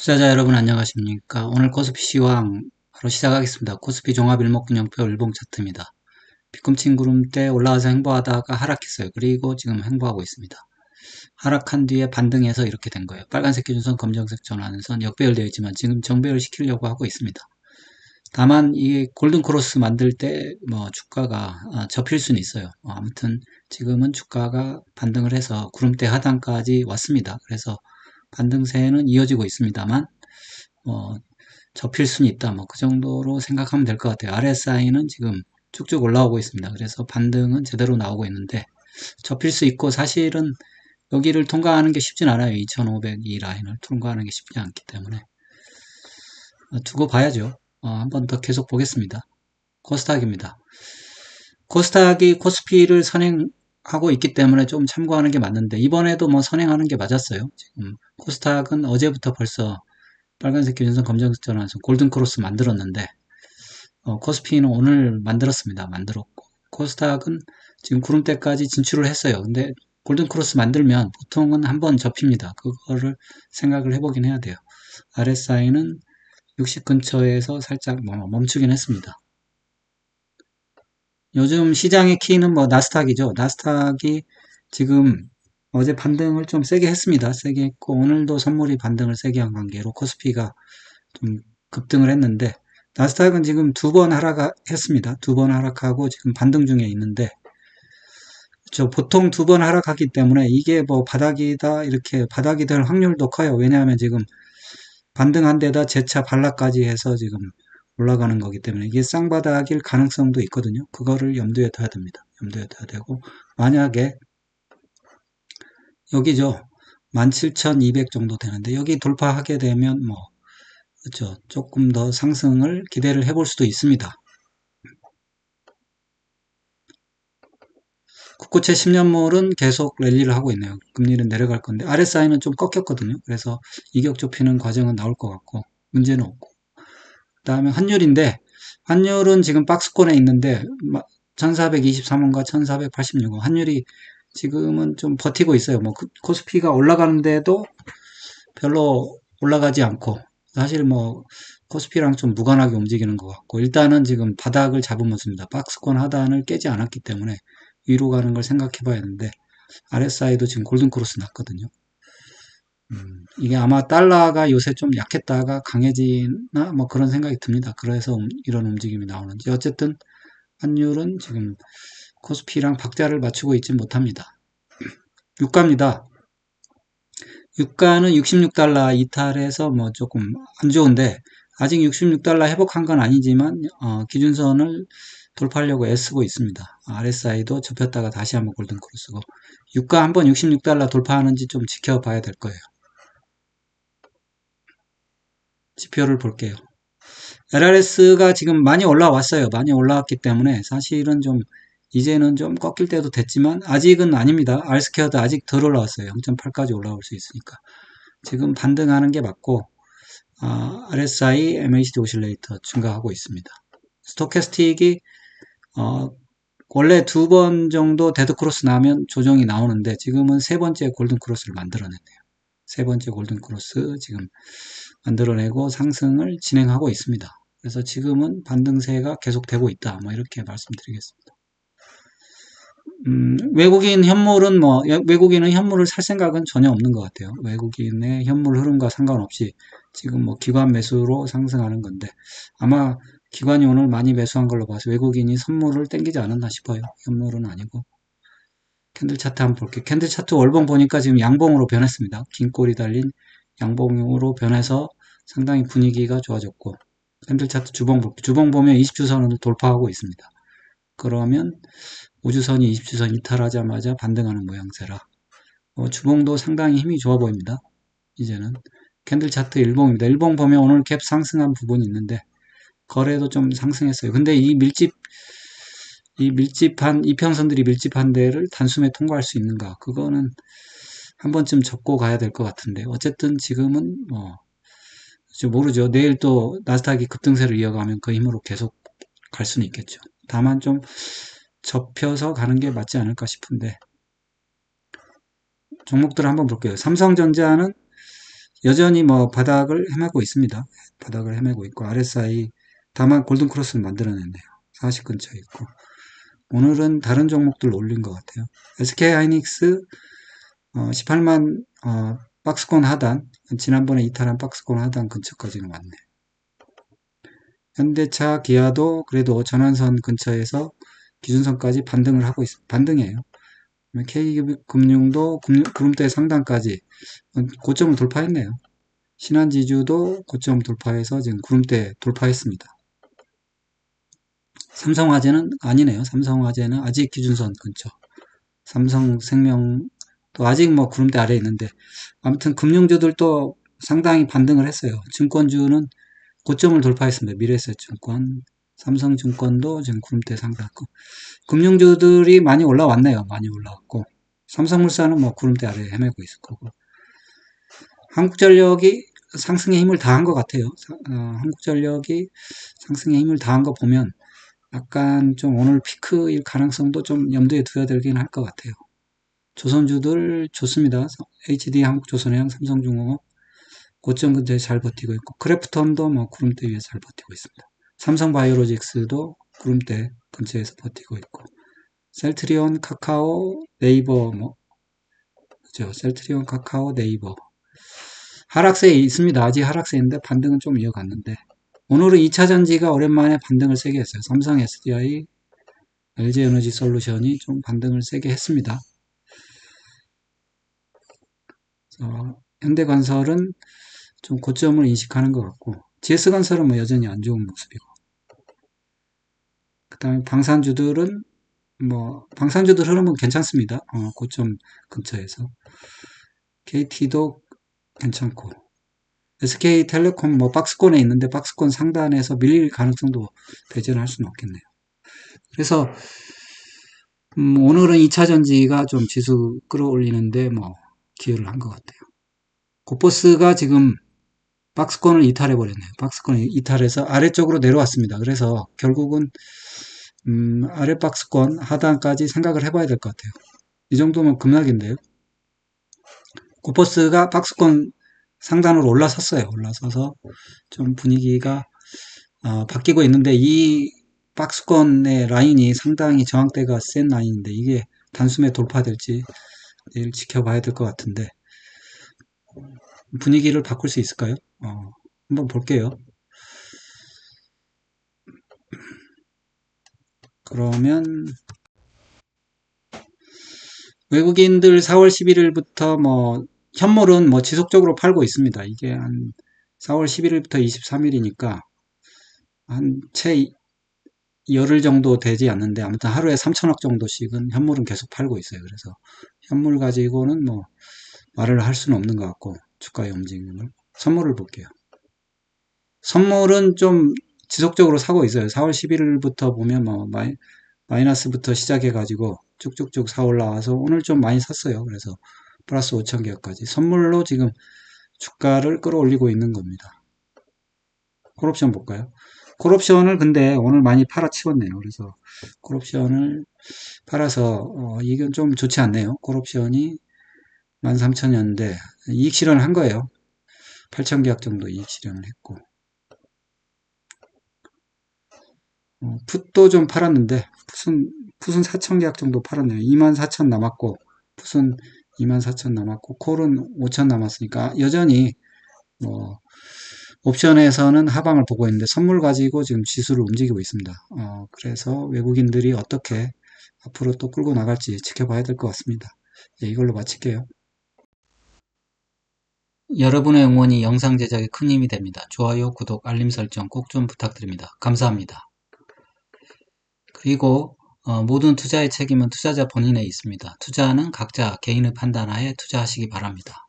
투자자 여러분 안녕하십니까? 오늘 코스피 시황 바로 시작하겠습니다. 코스피 종합 일목균형표 일봉 차트입니다. 비꿈친 구름대 올라와서 행보하다가 하락했어요. 그리고 지금 행보하고 있습니다. 하락한 뒤에 반등해서 이렇게 된 거예요. 빨간색 기준선 검정색 전환선 역배열되어 있지만 지금 정배열 시키려고 하고 있습니다. 다만 이 골든 크로스 만들 때 뭐 주가가 아, 접힐 수는 있어요. 어, 아무튼 지금은 주가가 반등을 해서 구름대 하단까지 왔습니다. 그래서 반등세는 이어지고 있습니다만 뭐 접힐 수는 있다. 뭐 그 정도로 생각하면 될 것 같아요. RSI는 지금 쭉쭉 올라오고 있습니다. 그래서 반등은 제대로 나오고 있는데 접힐 수 있고 사실은 여기를 통과하는 게 쉽진 않아요. 2500 이 라인을 통과하는 게 쉽지 않기 때문에 어, 두고 봐야죠. 어, 한번 더 계속 보겠습니다. 코스닥입니다. 코스닥이 코스피를 선행 하고 있기 때문에 좀 참고하는 게 맞는데 이번에도 뭐 선행하는 게 맞았어요. 지금 코스닥은 어제부터 벌써 빨간색 기준선 검정색 전환선 골든크로스 만들었는데 어, 코스피는 오늘 만들었습니다. 만들었고 코스닥은 지금 구름대까지 진출을 했어요. 근데 골든크로스 만들면 보통은 한 번 접힙니다. 그거를 생각을 해보긴 해야 돼요. RSI는 60 근처에서 살짝 뭐 멈추긴 했습니다. 요즘 시장의 키는 뭐 나스닥이죠. 나스닥이 지금 어제 반등을 좀 세게 했습니다. 세게 했고 오늘도 선물이 반등을 세게 한 관계로 코스피가 좀 급등을 했는데 나스닥은 지금 두 번 하락했습니다. 두 번 하락하고 지금 반등 중에 있는데 저 보통 두 번 하락하기 때문에 이게 뭐 바닥이다 이렇게 바닥이 될 확률도 커요. 왜냐하면 지금 반등한 데다 재차 반락까지 해서 지금 올라가는 거기 때문에 이게 쌍바닥일 가능성도 있거든요. 그거를 염두에 둬야 됩니다. 염두에 둬야 되고 만약에 여기죠. 17,200 정도 되는데 여기 돌파하게 되면 뭐 그렇죠. 조금 더 상승을 기대를 해볼 수도 있습니다. 국고채 10년물은 계속 랠리를 하고 있네요. 금리는 내려갈 건데 RSI는 좀 꺾였거든요. 그래서 이격 좁히는 과정은 나올 것 같고 문제는 없고 그 다음에 환율인데 환율은 지금 박스권에 있는데 1423원과 1486원 환율이 지금은 좀 버티고 있어요. 뭐그 코스피가 올라가는데도 별로 올라가지 않고 사실 뭐 코스피랑 좀 무관하게 움직이는 것 같고 일단은 지금 바닥을 잡은 모습입니다. 박스권 하단을 깨지 않았기 때문에 위로 가는 걸 생각해 봐야 하는데 RSI도 지금 골든크로스 났거든요. 음, 이게 아마 달러가 요새 좀 약했다가 강해지나 뭐 그런 생각이 듭니다. 그래서 음, 이런 움직임이 나오는지 어쨌든 환율은 지금 코스피랑 박자를 맞추고 있지 못합니다. 유가입니다. 유가는 66달러 이탈해서 뭐 조금 안 좋은데 아직 66달러 회복한 건 아니지만 어, 기준선을 돌파하려고 애쓰고 있습니다. RSI도 접혔다가 다시 한번 골든크로스고 유가 한번 66달러 돌파하는지 좀 지켜봐야 될 거예요. 지표를 볼게요. LRS가 지금 많이 올라왔어요. 많이 올라왔기 때문에 사실은 좀 이제는 좀 꺾일 때도 됐지만 아직은 아닙니다. R스퀘어도 아직 덜 올라왔어요. 0.8까지 올라올 수 있으니까. 지금 반등하는 게 맞고 아, RSI, MACD 오실레이터 증가하고 있습니다. 스토캐스틱이 어, 원래 두 번 정도 데드크로스 나면 조정이 나오는데 지금은 세 번째 골든크로스를 만들어냈네요. 세 번째 골든크로스 지금 만들어내고 상승을 진행하고 있습니다. 그래서 지금은 반등세가 계속되고 있다. 뭐 이렇게 말씀드리겠습니다. 음, 외국인 현물은 뭐 외국인은 현물을 살 생각은 전혀 없는 것 같아요. 외국인의 현물 흐름과 상관없이 지금 뭐 기관 매수로 상승하는 건데 아마 기관이 오늘 많이 매수한 걸로 봐서 외국인이 선물을 땡기지 않았나 싶어요. 현물은 아니고 캔들 차트 한번 볼게요. 캔들 차트 월봉 보니까 지금 양봉으로 변했습니다. 긴 꼬리 달린 양봉으로 변해서 상당히 분위기가 좋아졌고 캔들 차트 주봉 볼게요. 주봉 보면 20주선을 돌파하고 있습니다. 그러면 우주선이 20주선 이탈하자마자 반등하는 모양새라 어, 주봉도 상당히 힘이 좋아 보입니다. 이제는 캔들 차트 일봉입니다. 일봉 보면 오늘 갭 상승한 부분이 있는데 거래도 좀 상승했어요. 근데 이 밀집 이 밀집한 이평선들이 밀집한 데를 단숨에 통과할 수 있는가? 그거는 한 번쯤 접고 가야 될 것 같은데 어쨌든 지금은 뭐 모르죠. 내일 또 나스닥이 급등세를 이어가면 그 힘으로 계속 갈 수는 있겠죠. 다만 좀 접혀서 가는 게 맞지 않을까 싶은데 종목들 한번 볼게요. 삼성전자는 여전히 뭐 바닥을 헤매고 있습니다. 바닥을 헤매고 있고 RSI 다만 골든 크로스를 만들어냈네요. 40 근처에 있고 오늘은 다른 종목들 올린 것 같아요. SK 하이닉스 18만 어, 박스권 하단 지난번에 이탈한 박스권 하단 근처까지는 왔네. 현대차, 기아도 그래도 전환선 근처에서 기준선까지 반등을 하고 있, 반등이에요. K금융도 구름대 상단까지 고점을 돌파했네요. 신한지주도 고점 돌파해서 지금 구름대 돌파했습니다. 삼성화재는 아니네요. 삼성화재는 아직 기준선 근처. 삼성생명 도 아직 뭐 구름대 아래에 있는데 아무튼 금융주들도 상당히 반등을 했어요. 증권주는 고점을 돌파했습니다. 미래에셋증권, 삼성증권도 지금 구름대 상단고 금융주들이 많이 올라왔네요. 많이 올라왔고 삼성물산은 뭐 구름대 아래에 헤매고 있을 거고 한국전력이 상승의 힘을 다한 것 같아요. 어, 한국전력이 상승의 힘을 다한 거 보면 약간 좀 오늘 피크일 가능성도 좀 염두에 두어야 되긴 할 것 같아요. 조선주들 좋습니다. HD 한국조선해양 삼성중공업 고점 근처에 잘 버티고 있고 크래프톤도 뭐 구름대 위에 잘 버티고 있습니다. 삼성바이오로직스도 구름대 근처에서 버티고 있고 셀트리온, 카카오, 네이버 뭐 그죠? 셀트리온, 카카오, 네이버 하락세에 있습니다. 아직 하락세인데 반등은 좀 이어갔는데 오늘은 2차전지가 오랜만에 반등을 세게 했어요. 삼성 SDI, LG에너지 솔루션이 좀 반등을 세게 했습니다. 어, 현대건설은 좀 고점을 인식하는 것 같고 GS건설은 뭐 여전히 안 좋은 모습이고 그 다음에 방산주들은 뭐 방산주들 흐름은 괜찮습니다. 어, 고점 근처에서 KT도 괜찮고 SK텔레콤 뭐 박스권에 있는데 박스권 상단에서 밀릴 가능성도 배제할 수는 없겠네요. 그래서 음, 오늘은 2차 전지가 좀 지수 끌어올리는데 뭐 기여를 한 것 같아요. 고포스가 지금 박스권을 이탈해 버렸네요. 박스권을 이탈해서 아래쪽으로 내려왔습니다. 그래서 결국은 음, 아래 박스권 하단까지 생각을 해봐야 될 것 같아요. 이 정도면 급락인데요. 고포스가 박스권 상단으로 올라섰어요. 올라서서 좀 분위기가 어, 바뀌고 있는데 이 박스권의 라인이 상당히 저항대가 센 라인인데 이게 단숨에 돌파될지 내일 지켜봐야 될 것 같은데 분위기를 바꿀 수 있을까요? 어, 한번 볼게요. 그러면 외국인들 4월 11일부터 뭐 현물은 뭐 지속적으로 팔고 있습니다. 이게 한 4월 11일부터 23일이니까 한 채 열흘 정도 되지 않는데 아무튼 하루에 3천억 정도씩은 현물은 계속 팔고 있어요. 그래서 현물 가지고는 뭐 말을 할 수는 없는 것 같고 주가의 움직임을 선물을 볼게요. 선물은 좀 지속적으로 사고 있어요. 4월 11일부터 보면 뭐 마이, 마이너스부터 시작해 가지고 쭉쭉쭉 사 올라와서 오늘 좀 많이 샀어요. 그래서 플러스 5천 개까지 선물로 지금 주가를 끌어올리고 있는 겁니다. 콜옵션 볼까요? 콜옵션을 근데 오늘 많이 팔아치웠네요. 그래서 콜옵션을 팔아서 어, 이건 좀 좋지 않네요. 콜옵션이 13,000년대 이익 실현을 한 거예요. 8천 계약 정도 이익 실현을 했고 어, 풋도 좀 팔았는데 풋은 풋은 4천 계약 정도 팔았네요. 24,000 남았고 풋은 24,000 남았고 콜은 5,000 남았으니까 여전히 뭐 옵션에서는 하방을 보고 있는데 선물 가지고 지금 지수를 움직이고 있습니다. 어, 그래서 외국인들이 어떻게 앞으로 또 끌고 나갈지 지켜봐야 될 것 같습니다. 예, 이걸로 마칠게요. 여러분의 응원이 영상 제작에 큰 힘이 됩니다. 좋아요, 구독, 알림 설정 꼭 좀 부탁드립니다. 감사합니다. 그리고 어, 모든 투자의 책임은 투자자 본인에 있습니다. 투자는 각자 개인의 판단하에 투자하시기 바랍니다.